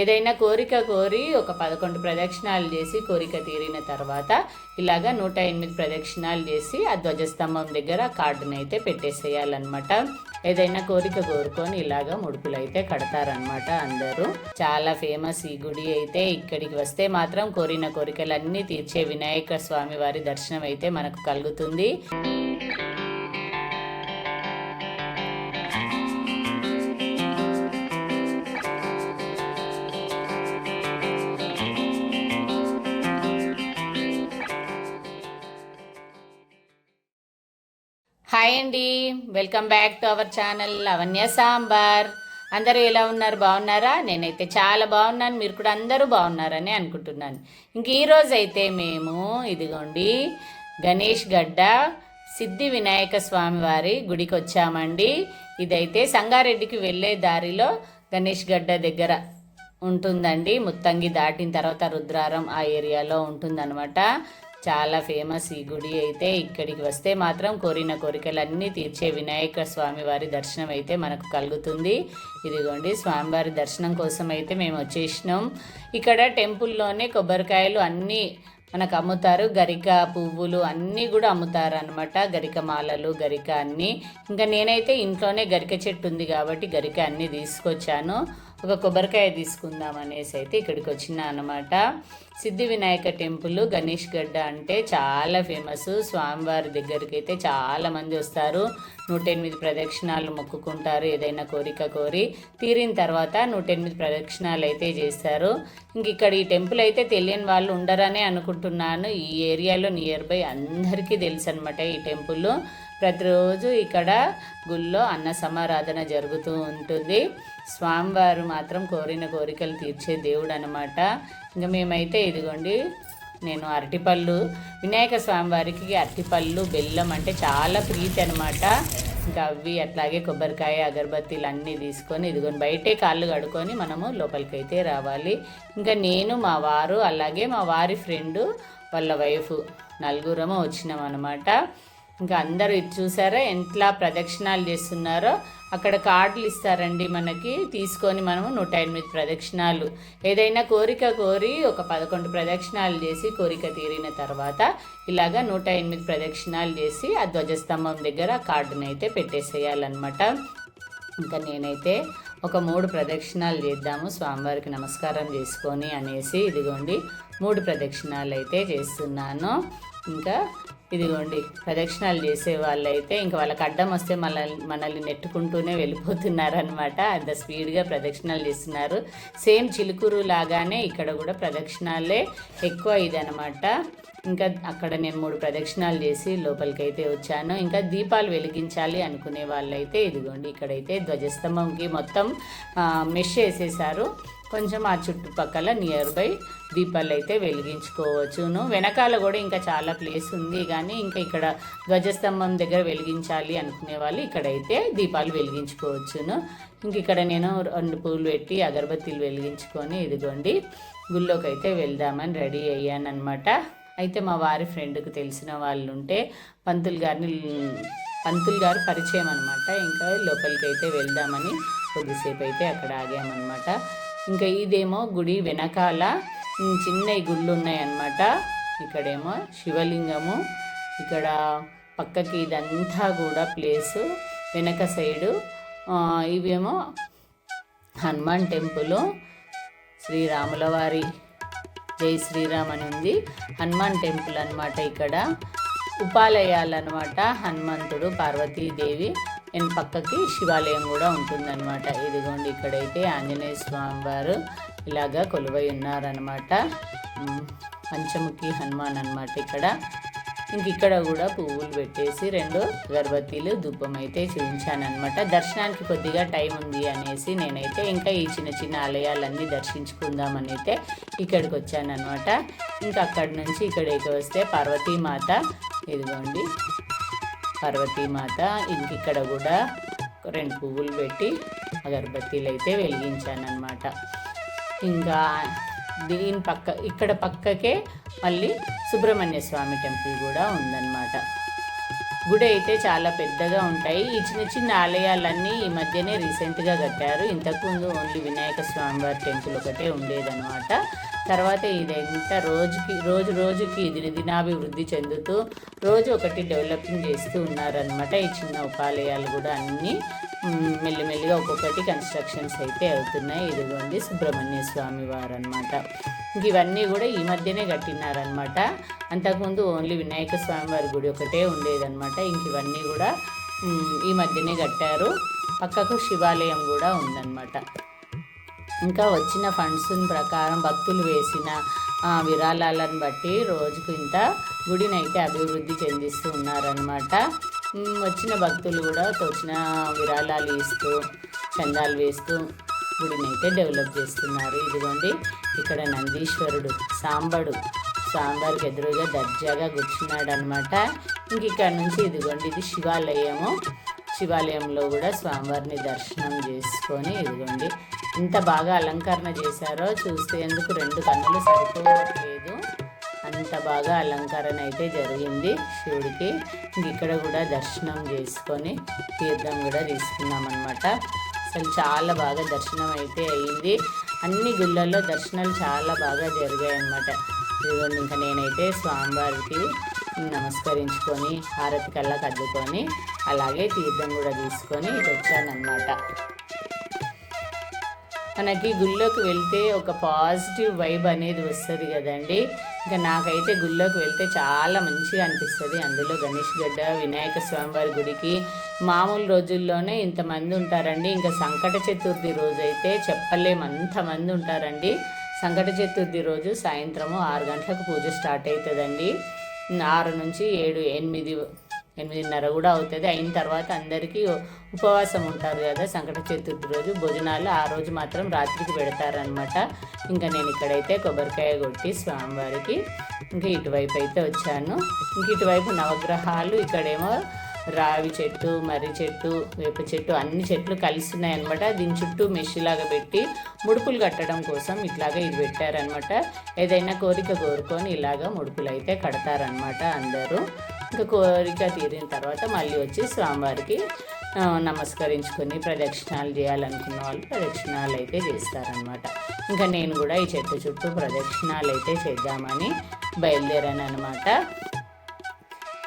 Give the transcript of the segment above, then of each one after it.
ఏదైనా కోరిక కోరి ఒక పదకొండు ప్రదక్షిణాలు చేసి కోరిక తీరిన తర్వాత ఇలాగా నూట ఎనిమిది ప్రదక్షిణాలు చేసి ఆ ధ్వజస్తంభం దగ్గర కార్డుని అయితే పెట్టేసేయాలన్నమాట. ఏదైనా కోరిక కోరుకొని ఇలాగా ముడుపులు అయితే కడతారనమాట అందరూ. చాలా ఫేమస్ ఈ గుడి అయితే. ఇక్కడికి వస్తే మాత్రం కోరిన కోరికలన్నీ తీర్చే వినాయక స్వామి వారి దర్శనం అయితే మనకు కలుగుతుంది. హాయ్ అండి. Welcome back to our channel Avanya Sambar. అందరూ ఎలా ఉన్నారు? బాగున్నారా? నేనైతే చాలా బాగున్నాను. మీరు కూడా అందరూ బాగున్నారని అనుకుంటున్నాను. ఇంక ఈరోజు అయితే మేము ఇదిగోండి గణేష్ గడ్డ సిద్ధి వినాయక స్వామి వారి గుడికి వచ్చామండి ఇదైతే సంగారెడ్డికి వెళ్ళే దారిలో గణేష్ గడ్డ దగ్గర ఉంటుందండి. ముత్తంగి దాటిన తర్వాత రుద్రారం ఆ ఏరియాలో ఉంటుందన్నమాట. చాలా ఫేమస్ ఈ గుడి అయితే ఇక్కడికి వస్తే మాత్రం కోరిన కోరికలన్నీ తీర్చే వినాయక స్వామి వారి దర్శనం అయితే మనకు కలుగుతుంది. ఇదిగోండి స్వామివారి దర్శనం కోసం అయితే మేము వచ్చేసినాం. ఇక్కడ టెంపుల్లోనే కొబ్బరికాయలు అన్నీ మనకు అమ్ముతారు. గరిక పువ్వులు అన్నీ కూడా అమ్ముతారు అనమాట గరిక మాలలు గరిక అన్నీ. ఇంకా నేనైతే ఇంట్లోనే గరిక చెట్టు ఉంది కాబట్టి గరిక అన్నీ తీసుకొచ్చాను. ఒక కొబ్బరికాయ తీసుకుందాం అనేసి అయితే ఇక్కడికి వచ్చిన అనమాట సిద్ధి వినాయక టెంపుల్ గణేష్ గడ్డ అంటే చాలా ఫేమస్. స్వామివారి దగ్గరికి అయితే చాలా మంది వస్తారు. నూట ఎనిమిది ప్రదక్షిణాలు మొక్కుకుంటారు ఏదైనా కోరిక కోరి. తీరిన తర్వాత నూట ఎనిమిది ప్రదక్షిణాలు అయితే చేస్తారు. ఇంక ఇక్కడ ఈ టెంపుల్ అయితే తెలియని వాళ్ళు ఉండరనే అనుకుంటున్నాను. ఈ ఏరియాలో నియర్ బై అందరికీ తెలుసు అనమాట ఈ టెంపుల్. ప్రతిరోజు ఇక్కడ గుళ్ళో అన్న సమారాధన జరుగుతూ ఉంటుంది. స్వామివారు మాత్రం కోరిన కోరికలు తీర్చే దేవుడు అనమాట ఇంకా మేమైతే ఇదిగోండి నేను అరటిపళ్ళు వినాయక స్వామివారికి అరటిపళ్ళు బెల్లం అంటే చాలా ప్రీతి అనమాట ఇంకా అవి అట్లాగే కొబ్బరికాయ అగరబత్తీలు అన్నీ తీసుకొని ఇదిగోని బయటే కాళ్ళు కడుకొని మనము లోపలికి అయితే రావాలి. ఇంకా నేను మా వారు అలాగే మా వారి ఫ్రెండు వాళ్ళ వైఫ్ నలుగురము వచ్చినాం అనమాట ఇంకా అందరూ ఇది చూసారా? ఎంతలా ప్రదక్షిణాలు చేస్తున్నారో? అక్కడ కార్డులు ఇస్తారండి మనకి. తీసుకొని మనము నూట ఎనిమిది ప్రదక్షిణాలు. ఏదైనా కోరిక కోరి ఒక పదకొండు ప్రదక్షిణాలు చేసి కోరిక తీరిన తర్వాత ఇలాగా నూట ఎనిమిది ప్రదక్షిణాలు చేసి ఆ ధ్వజస్తంభం దగ్గర కార్డుని అయితే పెట్టేసేయాలన్నమాట. ఇంకా నేనైతే ఒక మూడు ప్రదక్షిణాలు చేద్దాము. స్వామివారికి నమస్కారం చేసుకొని అనేసి ఇదిగోండి మూడు ప్రదక్షిణాలు అయితే చేస్తున్నాను. ఇంకా ఇదిగోండి ప్రదక్షిణాలు చేసే వాళ్ళైతే ఇంకా వాళ్ళకి అడ్డం వస్తే మనల్ని మనల్ని నెట్టుకుంటూనే వెళ్ళిపోతున్నారనమాట అంత స్పీడ్గా ప్రదక్షిణాలు చేస్తున్నారు. సేమ్ చిలుకూరు లాగానే ఇక్కడ కూడా ప్రదక్షిణాలే ఎక్కువ ఇదనమాట ఇంకా అక్కడ నేను మూడు ప్రదక్షిణాలు చేసి లోపలికి అయితే వచ్చాను. ఇంకా దీపాలు వెలిగించాలి అనుకునే వాళ్ళైతే ఇదిగోండి ఇక్కడైతే ధ్వజస్తంభంకి మొత్తం మెష్ వేసేసారు కొంచెం ఆ చుట్టుపక్కల నియర్ బై దీపాలు అయితే వెలిగించుకోవచ్చును. వెనకాల కూడా ఇంకా చాలా ప్లేస్ ఉంది కానీ ఇంకా ఇక్కడ ధ్వజస్తంభం దగ్గర వెలిగించాలి అనుకునే వాళ్ళు ఇక్కడైతే దీపాలు వెలిగించుకోవచ్చును. ఇంక ఇక్కడ నేను రెండు పూలు పెట్టి అగరబత్తీలు వెలిగించుకొని ఇదిగోండి గుళ్ళోకి అయితే వెళ్దామని రెడీ అయ్యాను అనమాట అయితే మా వారి ఫ్రెండ్కి తెలిసిన వాళ్ళు ఉంటే పంతులు గారిని పంతులు గారు పరిచయం అనమాట ఇంకా లోపలికి అయితే వెళ్దామని కొద్దిసేపు అయితే అక్కడ ఆగామన్నమాట. ఇంకా ఇదేమో గుడి వెనకాల చిన్న గుళ్ళు ఉన్నాయన్నమాట ఇక్కడేమో శివలింగము ఇక్కడ పక్కకి ఇదంతా కూడా ప్లేసు వెనక సైడు ఇవేమో హనుమాన్ టెంపుల్ శ్రీరాముల వారి జై శ్రీరామ్ అని ఉంది హనుమాన్ టెంపుల్ అన్నమాట ఇక్కడ. ఉపాలయాలన్నమాట హనుమంతుడు పార్వతీదేవి అండ్ పక్కకి శివాలయం కూడా ఉంటుందన్నమాట. ఇదిగోండి ఇక్కడైతే ఆంజనేయ స్వామి వారు ఇలాగా కొలువై ఉన్నారనమాట పంచముఖి హనుమాన్ అన్నమాట ఇక్కడ. ఇంక ఇక్కడ కూడా పువ్వులు పెట్టేసి రెండు అగరబత్తీలు దుబ్బం అయితే చూపించానమాట దర్శనానికి కొద్దిగా టైం ఉంది అనేసి నేనైతే ఇంకా ఈ చిన్న చిన్న ఆలయాలన్నీ దర్శించుకుందామని అయితే ఇక్కడికి వచ్చానమాట ఇంకా అక్కడి నుంచి ఇక్కడికి వస్తే పార్వతీమాత ఇదిగోండి పార్వతీమాత ఇంక ఇక్కడ కూడా రెండు పువ్వులు పెట్టి అగరబత్తీలు అయితే వెలిగించానమాట ఇంకా దీని పక్క ఇక్కడ పక్కకే మళ్ళీ సుబ్రహ్మణ్య స్వామి టెంపుల్ కూడా ఉందన్నమాట. గుడి అయితే చాలా పెద్దగా ఉంటాయి. ఈ చిన్న చిన్న ఆలయాలన్నీ ఈ మధ్యనే రీసెంట్గా కట్టారు. ఇంతకుముందు ఓన్లీ వినాయక స్వామివారి టెంపుల్ ఒకటే ఉండేదన్నమాట. తర్వాత ఇదంతా రోజుకి రోజు రోజుకి ఇది దినాభివృద్ధి చెందుతూ రోజు ఒకటి డెవలపింగ్ చేస్తూ ఉన్నారనమాట ఈ చిన్న ఉపాలయాలు కూడా అన్నీ. మెల్లిమెల్లిగా ఒక్కొక్కటి కన్స్ట్రక్షన్స్ అయితే అవుతున్నాయి. ఇదిగోండి సుబ్రహ్మణ్య స్వామి వారు అనమాట ఇంక ఇవన్నీ కూడా ఈ మధ్యనే కట్టినారనమాట అంతకుముందు ఓన్లీ వినాయక స్వామి వారి గుడి ఒకటే ఉండేదన్నమాట. ఇంక ఇవన్నీ కూడా ఈ మధ్యనే కట్టారు. పక్కకు శివాలయం కూడా ఉందన్నమాట. ఇంకా వచ్చిన ఫండ్స్ ప్రకారం భక్తులు వేసిన విరాళాలను బట్టి రోజుకు ఇంత గుడిని అయితే అభివృద్ధి చెందిస్తూ ఉన్నారనమాట వచ్చిన భక్తులు కూడా తోచిన విరాళాలు ఇస్తూ చందాలు వేస్తూ గుడిని అయితే డెవలప్ చేస్తున్నారు. ఇదిగోండి ఇక్కడ నందీశ్వరుడు సాంబడు సాంబార్కి ఎదురుగా దర్జాగా కూర్చున్నాడు అనమాట ఇంక ఇక్కడ నుంచి ఇదిగోండి ఇది శివాలయము. శివాలయంలో కూడా స్వామివారిని దర్శనం చేసుకొని ఇదిగోండి ఇంత బాగా అలంకరణ చేశారో చూస్తే ఎందుకు రెండు కన్నులు సరిపోవట్లేదు. అంత బాగా అలంకరణ అయితే జరిగింది శివుడికి. ఇక్కడ కూడా దర్శనం చేసుకొని తీర్థం కూడా తీసుకున్నామన్నమాట. అసలు చాలా బాగా దర్శనం అయితే అయింది. అన్ని గుళ్ళల్లో దర్శనాలు చాలా బాగా జరిగాయి అన్నమాట ఇదిగోండి ఇంకా నేనైతే స్వామివారికి నమస్కరించుకొని హారతి కల్లా కద్దుకొని అలాగే తీర్థం కూడా తీసుకొని ఇటు వచ్చానమాట మనకి గుళ్ళోకి వెళ్తే ఒక పాజిటివ్ వైబ్ అనేది వస్తుంది కదండి. ఇంకా నాకైతే గుళ్ళోకి వెళ్తే చాలా మంచిగా అనిపిస్తుంది. అందులో గణేష్ గడ్డ వినాయక స్వామివారి గుడికి మామూలు రోజుల్లోనే ఇంతమంది ఉంటారండి. ఇంకా సంకట చతుర్థి రోజు అయితే చెప్పలేము. అంతమంది ఉంటారండి. సంకట చతుర్థి రోజు సాయంత్రము ఆరు గంటలకు పూజ స్టార్ట్ అవుతుందండి ఆరు నుంచి ఏడు ఎనిమిది ఎనిమిదిన్నర కూడా అవుతుంది. అయిన తర్వాత అందరికీ ఉపవాసం ఉంటారు కదా సంకట చతుర్థి రోజు. భోజనాలు ఆ రోజు మాత్రం రాత్రికి పెడతారనమాట ఇంకా నేను ఇక్కడైతే కొబ్బరికాయ కొట్టి స్వామివారికి ఇంకా ఇటువైపు అయితే వచ్చాను. ఇంక ఇటువైపు నవగ్రహాలు ఇక్కడేమో రావి చెట్టు మర్రి చెట్టు వేప చెట్టు అన్ని చెట్లు కలిసి ఉన్నాయన్నమాట. దీని చుట్టూ మెషిలాగా పెట్టి ముడుపులు కట్టడం కోసం ఇట్లాగా ఇది పెట్టారనమాట ఏదైనా కోరిక కోరుకొని ఇలాగా ముడుపులు అయితే కడతారనమాట అందరూ. కోరిక తీరిన తర్వాత మళ్ళీ వచ్చి స్వామివారికి నమస్కరించుకొని ప్రదక్షిణాలు చేయాలనుకున్న వాళ్ళు ప్రదక్షిణాలు అయితే చేస్తారనమాట ఇంకా నేను కూడా ఈ చెట్టు చుట్టూ ప్రదక్షిణాలు అయితే చేద్దామని బయలుదేరాను అనమాట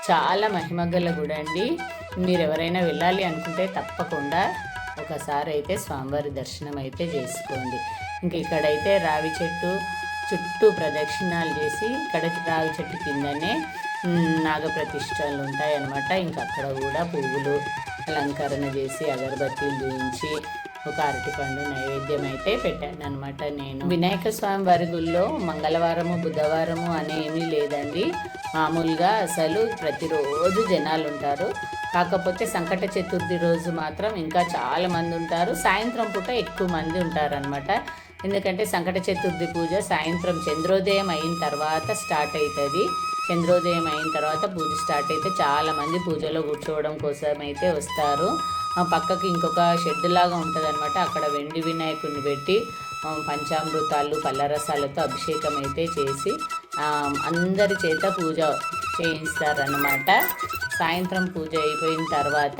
చాలా మహిమగల గుడి అండి. మీరు ఎవరైనా వెళ్ళాలి అనుకుంటే తప్పకుండా ఒకసారి అయితే స్వామివారి దర్శనం అయితే చేసుకోండి. ఇంక ఇక్కడైతే రావి చెట్టు చుట్టూ ప్రదక్షిణాలు చేసి ఇక్కడ రావి చెట్టు కిందనే నాగప్రతిష్టలు ఉంటాయన్నమాట ఇంకా అక్కడ కూడా పువ్వులు అలంకరణ చేసి అగరబత్తీలు చూపించి ఒక అరటిపండు నైవేద్యం అయితే పెట్టాను అనమాట నేను. వినాయక స్వామి వారి గుళ్ళో మంగళవారము బుధవారము అనేమీ లేదండి. మామూలుగా అసలు ప్రతిరోజు జనాలు ఉంటారు కాకపోతే సంకట చతుర్థి రోజు మాత్రం ఇంకా చాలా మంది ఉంటారు. సాయంత్రం పూట ఎక్కువ మంది ఉంటారనమాట ఎందుకంటే సంకట చతుర్థి పూజ సాయంత్రం చంద్రోదయం అయిన తర్వాత స్టార్ట్ అవుతుంది చంద్రోదయం అయిన తర్వాత పూజ స్టార్ట్ అయితే చాలామంది పూజలో కూర్చోవడం కోసం అయితే వస్తారు. పక్కకి ఇంకొక షెడ్ లాగా ఉంటుంది అనమాట అక్కడ వెండి వినాయకుడిని పెట్టి పంచామృతాలు పల్లరసాలతో అభిషేకం అయితే చేసి అందరి చేత పూజ చేయిస్తారనమాట సాయంత్రం పూజ అయిపోయిన తర్వాత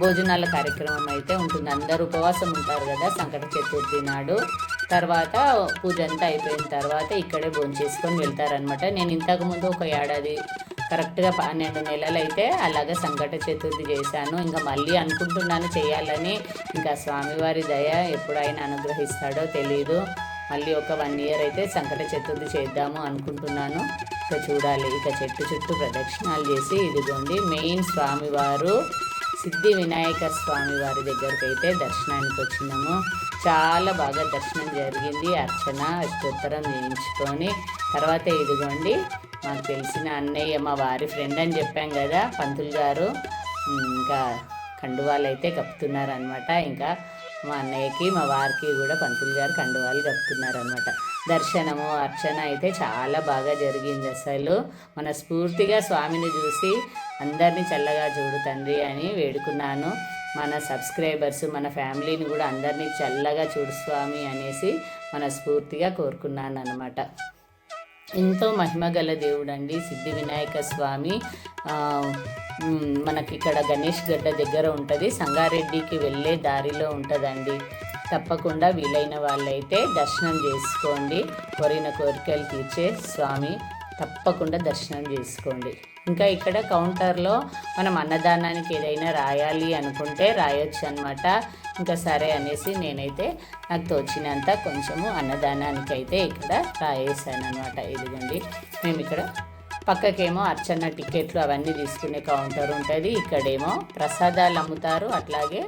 భోజనాల కార్యక్రమం అయితే ఉంటుంది. అందరు ఉపవాసం ఉంటారు కదా సంకట చతుర్థి నాడు. తర్వాత పూజ అంతా అయిపోయిన తర్వాత ఇక్కడే భోంచేసుకొని వెళ్తారనమాట నేను ఇంతకుముందు ఒక ఏడాది కరెక్ట్గా పన్నెండు నెలలు అయితే అలాగే సంకట చతుర్థి చేశాను. ఇంకా మళ్ళీ అనుకుంటున్నాను చేయాలని. ఇంకా స్వామివారి దయ ఎప్పుడైనా అనుగ్రహిస్తాడో తెలీదు. మళ్ళీ ఒక వన్ ఇయర్ అయితే సంకట చతుర్థి చేద్దాము అనుకుంటున్నాను. ఇక చూడాలి. ఇక చెట్టు చుట్టూ ప్రదక్షిణాలు చేసి ఇదిగోండి మెయిన్ స్వామివారు సిద్ధి వినాయక స్వామి వారి దగ్గరికి అయితే దర్శనానికి వచ్చినాము. చాలా బాగా దర్శనం జరిగింది. అర్చన అష్టోత్తరం చేయించుకొని తర్వాత ఇదిగోండి మాకు తెలిసిన అన్నయ్య మా వారి ఫ్రెండ్ అని చెప్పాం కదా పంతులు గారు. ఇంకా కండువాలు అయితే కప్పుతున్నారనమాట ఇంకా మా అన్నయ్యకి మా వారికి కూడా పంతులు గారు కండువాలు కప్పుతున్నారనమాట దర్శనము అర్చన అయితే చాలా బాగా జరిగింది అసలు. మన స్ఫూర్తిగా స్వామిని చూసి అందరినీ చల్లగా చూడు తండ్రి అని వేడుకున్నాను. మన సబ్స్క్రైబర్స్ మన ఫ్యామిలీని కూడా అందరినీ చల్లగా చూడు స్వామి అనేసి మన స్ఫూర్తిగా కోరుకున్నాను అనమాట ఎంతో మహిమగల దేవుడు అండి సిద్ధి వినాయక స్వామి. మనకి ఇక్కడ గణేష్ గడ్డ దగ్గర ఉంటుంది. సంగారెడ్డికి వెళ్ళే దారిలో ఉంటుందండి. తప్పకుండా వీలైన వాళ్ళైతే దర్శనం చేసుకోండి. కోరిన కోరికలు తీర్చే స్వామి తప్పకుండా దర్శనం చేసుకోండి. ఇంకా ఇక్కడ కౌంటర్లో మనం అన్నదానానికి ఏదైనా రాయాలి అనుకుంటే రాయొచ్చు అనమాట ఇంకా సరే అనేసి నేనైతే నాకు తోచినంత కొంచెము అన్నదానానికి అయితే ఇక్కడ రాయేసాను అనమాట ఇదిగోండి మేము ఇక్కడ పక్కకేమో అర్చన టికెట్లు అవన్నీ తీసుకునే కౌంటర్ ఉంటుంది. ఇక్కడేమో ప్రసాదాలు అమ్ముతారు. అట్లాగే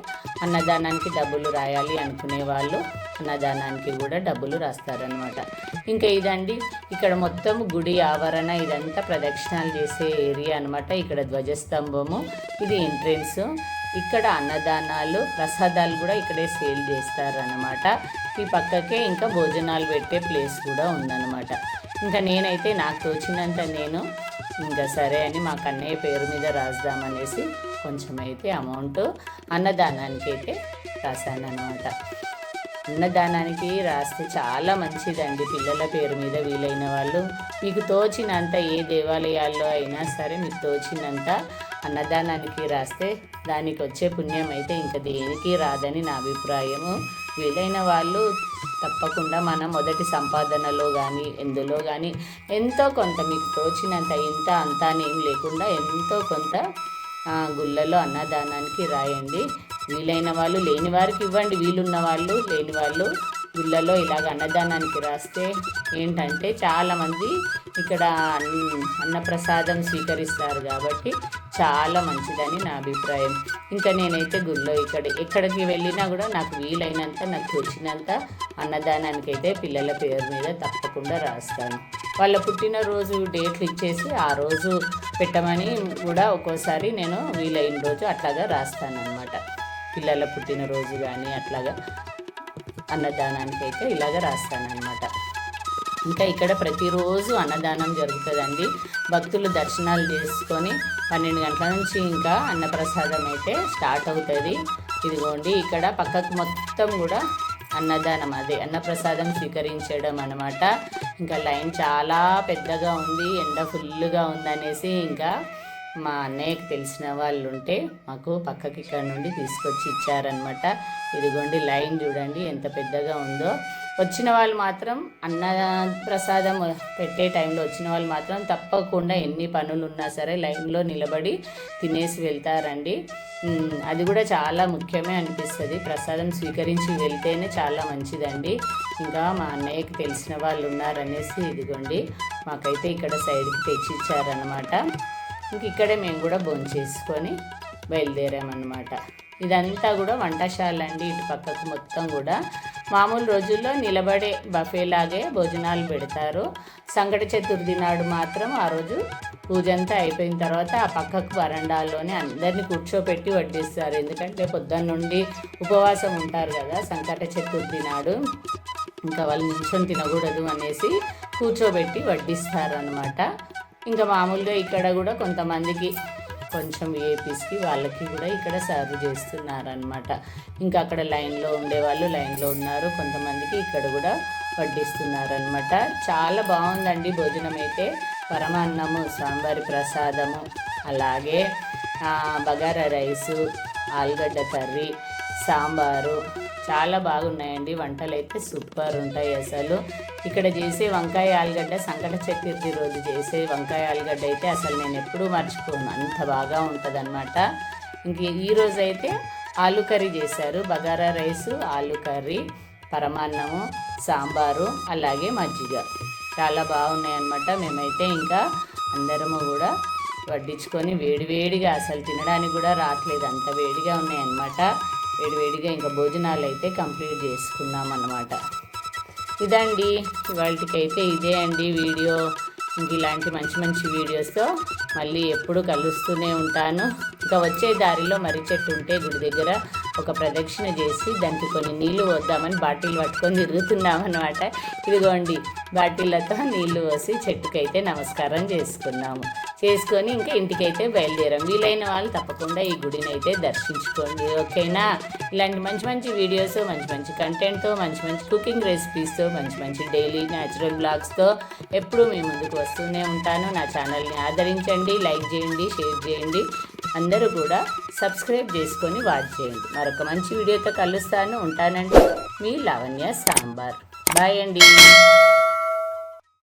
అన్నదానానికి డబ్బులు రాయాలి అనుకునే వాళ్ళు అన్నదానానికి కూడా డబ్బులు రాస్తారనమాట ఇంకా ఇదండి. ఇక్కడ మొత్తం గుడి ఆవరణ ఇదంతా ప్రదక్షిణాలు చేసే ఏరియా అనమాట ఇక్కడ ధ్వజస్తంభము ఇది ఎంట్రెన్స్. ఇక్కడ అన్నదానాలు ప్రసాదాలు కూడా ఇక్కడే సేల్ చేస్తారనమాట ఈ పక్కకే ఇంకా భోజనాలు పెట్టే ప్లేస్ కూడా ఉందన్నమాట. ఇంకా నేనైతే నాకు తోచినంత నేను ఇంకా సరే అని మా కన్నయ్య పేరు మీద రాద్దామనేసి కొంచెం అయితే అమౌంట్ అన్నదానానికి అయితే రాశాను అనమాట అన్నదానానికి రాస్తే చాలా మంచిదండి పిల్లల పేరు మీద వీలైన వాళ్ళు. మీకు తోచినంత ఏ దేవాలయాల్లో అయినా సరే మీకు తోచినంత అన్నదానానికి రాస్తే దానికి వచ్చే పుణ్యం అయితే ఇంకా దేనికి రాదని నా అభిప్రాయము. వీలైన వాళ్ళు తప్పకుండా మన మొదటి సంపాదనలో కానీ ఎందులో కానీ ఎంతో కొంత మీకు తోచినంత ఇంత అంతా అని ఏం లేకుండా ఎంతో కొంత గుళ్ళలో అన్నదానానికి రాయండి. వీలైన వాళ్ళు లేని వారికి ఇవ్వండి. వీలున్న వాళ్ళు లేని వాళ్ళు గుళ్ళలో ఇలాగ అన్నదానానికి రాస్తే ఏంటంటే చాలామంది ఇక్కడ అన్నప్రసాదం స్వీకరిస్తారు కాబట్టి చాలా మంచిదని నా అభిప్రాయం. ఇంకా నేనైతే గుళ్ళో ఇక్కడ ఎక్కడికి వెళ్ళినా కూడా నాకు వీలైనంత నాకు తోచినంత అన్నదానానికి అయితే పిల్లల పేరు మీద తప్పకుండా రాస్తాను. వాళ్ళ పుట్టినరోజు డేట్లు ఇచ్చేసి ఆ రోజు పెట్టమని కూడా ఒక్కోసారి నేను వీలైన రోజు అట్లాగా రాస్తాను అన్నమాట పిల్లల పుట్టినరోజు కానీ అట్లాగా. అన్నదానానికి అయితే ఇలాగ రాస్తానన్నమాట. ఇంకా ఇక్కడ ప్రతిరోజు అన్నదానం జరుగుతుందండి. భక్తులు దర్శనాలు చేసుకొని పన్నెండు గంటల నుంచి ఇంకా అన్నప్రసాదం అయితే స్టార్ట్ అవుతుంది. ఇదిగోండి ఇక్కడ పక్కకు మొత్తం కూడా అన్నదానం అదే. అన్నప్రసాదం స్వీకరించడం అనమాట ఇంకా లైన్ చాలా పెద్దగా ఉంది ఎండ ఫుల్గా ఉందనేసి ఇంకా మా అన్నయ్యకి తెలిసిన వాళ్ళు ఉంటే మాకు పక్కకి ఇక్కడ నుండి తీసుకొచ్చి ఇచ్చారనమాట ఇదిగోండి లైన్ చూడండి ఎంత పెద్దగా ఉందో. వచ్చిన వాళ్ళు మాత్రం అన్న ప్రసాదం పెట్టే టైంలో వచ్చిన వాళ్ళు మాత్రం తప్పకుండా ఎన్ని పనులు ఉన్నా సరే లైన్లో నిలబడి తినేసి వెళ్తారండి. అది కూడా చాలా ముఖ్యమే అనిపిస్తుంది. ప్రసాదం స్వీకరించి వెళ్తేనే చాలా మంచిదండి. ఇంకా మా అన్నయ్యకి తెలిసిన వాళ్ళు ఉన్నారనేసి ఇదిగోండి మాకైతే ఇక్కడ సైడ్కి తెచ్చి ఇచ్చారనమాట ఇంక ఇక్కడే మేము కూడా భోంచేసుకొని బయలుదేరామన్నమాట. ఇదంతా కూడా వంటశాల అండి ఇటు పక్కకు మొత్తం కూడా. మామూలు రోజుల్లో నిలబడే బఫే లాగే భోజనాలు పెడతారు. సంకట చతుర్థి నాడు మాత్రం ఆ రోజు పూజంతా అయిపోయిన తర్వాత ఆ పక్కకు వరండాల్లోనే అందరినీ కూర్చోపెట్టి వడ్డిస్తారు. ఎందుకంటే పొద్దున్న నుండి ఉపవాసం ఉంటారు కదా సంకట చతుర్థి నాడు. ఇంకా వాళ్ళు నిల్చొని తినకూడదు అనేసి కూర్చోబెట్టి వడ్డిస్తారు అనమాట ఇంకా మామూలుగా ఇక్కడ కూడా కొంతమందికి కొంచెం ఏపీస్కి వాళ్ళకి కూడా ఇక్కడ సర్వ్ చేస్తున్నారనమాట ఇంకా అక్కడ లైన్లో ఉండేవాళ్ళు లైన్లో ఉన్నారు. కొంతమందికి ఇక్కడ కూడా వడ్డిస్తున్నారనమాట చాలా బాగుందండి భోజనం అయితే. పరమాన్నము సాంబారి ప్రసాదము అలాగే బగారా రైసు ఆలుగడ్డ కర్రీ సాంబారు చాలా బాగున్నాయండి. వంటలు అయితే సూపర్ ఉంటాయి అసలు. ఇక్కడ చేసే వంకాయ ఆలుగడ్డ సంకట చతుర్థి రోజు చేసే వంకాయ ఆలుగడ్డ అయితే అసలు నేను ఎప్పుడూ మర్చిపోను. అంత బాగా ఉంటుందన్నమాట. ఇంక ఈ అయితే ఆలు కర్రీ చేశారు. బగారా రైసు ఆలు కర్రీ పరమాన్నము సాంబారు అలాగే మజ్జిగ. చాలా బాగున్నాయి అన్నమాట మేమైతే ఇంకా అందరము కూడా వడ్డించుకొని వేడివేడిగా అసలు తినడానికి కూడా రావట్లేదు. అంత వేడిగా ఉన్నాయన్నమాట. వేడివేడిగా ఇంకా భోజనాలు అయితే కంప్లీట్ చేసుకున్నాం అన్నమాట ఇదండి. ఇవాళకైతే ఇదే అండి వీడియో. ఇంక ఇలాంటి మంచి మంచి వీడియోస్తో మళ్ళీ ఎప్పుడు కలుస్తూనే ఉంటాను. ఇంకా వచ్చే దారిలో మర్రి చెట్టు ఉంటే గుడి దగ్గర ఒక ప్రదక్షిణ చేసి దానికి కొన్ని నీళ్ళు వద్దామని బాటిల్ పట్టుకొని తిరుగుతున్నాం అనమాట ఇదిగోండి. వాటిలతో నీళ్ళు పోసి చెట్టుకైతే నమస్కారం చేసుకున్నాము. చేసుకొని ఇంకా ఇంటికైతే బయలుదేరాం. వీలైన వాళ్ళు తప్పకుండా ఈ గుడిని అయితే దర్శించుకోండి. ఓకేనా? ఇలాంటి మంచి మంచి వీడియోస్ మంచి మంచి కంటెంట్తో మంచి మంచి కుకింగ్ రెసిపీస్తో మంచి మంచి డైలీ న్యాచురల్ బ్లాగ్స్తో ఎప్పుడూ మీ ముందుకు వస్తూనే ఉంటాను. నా ఛానల్ని ఆదరించండి లైక్ చేయండి షేర్ చేయండి. అందరూ కూడా సబ్స్క్రైబ్ చేసుకొని వాచ్ చేయండి. మరొక మంచి వీడియోతో కలుస్తాను. ఉంటానండి మీ లావణ్య సాంబార్. బాయ్ అండి.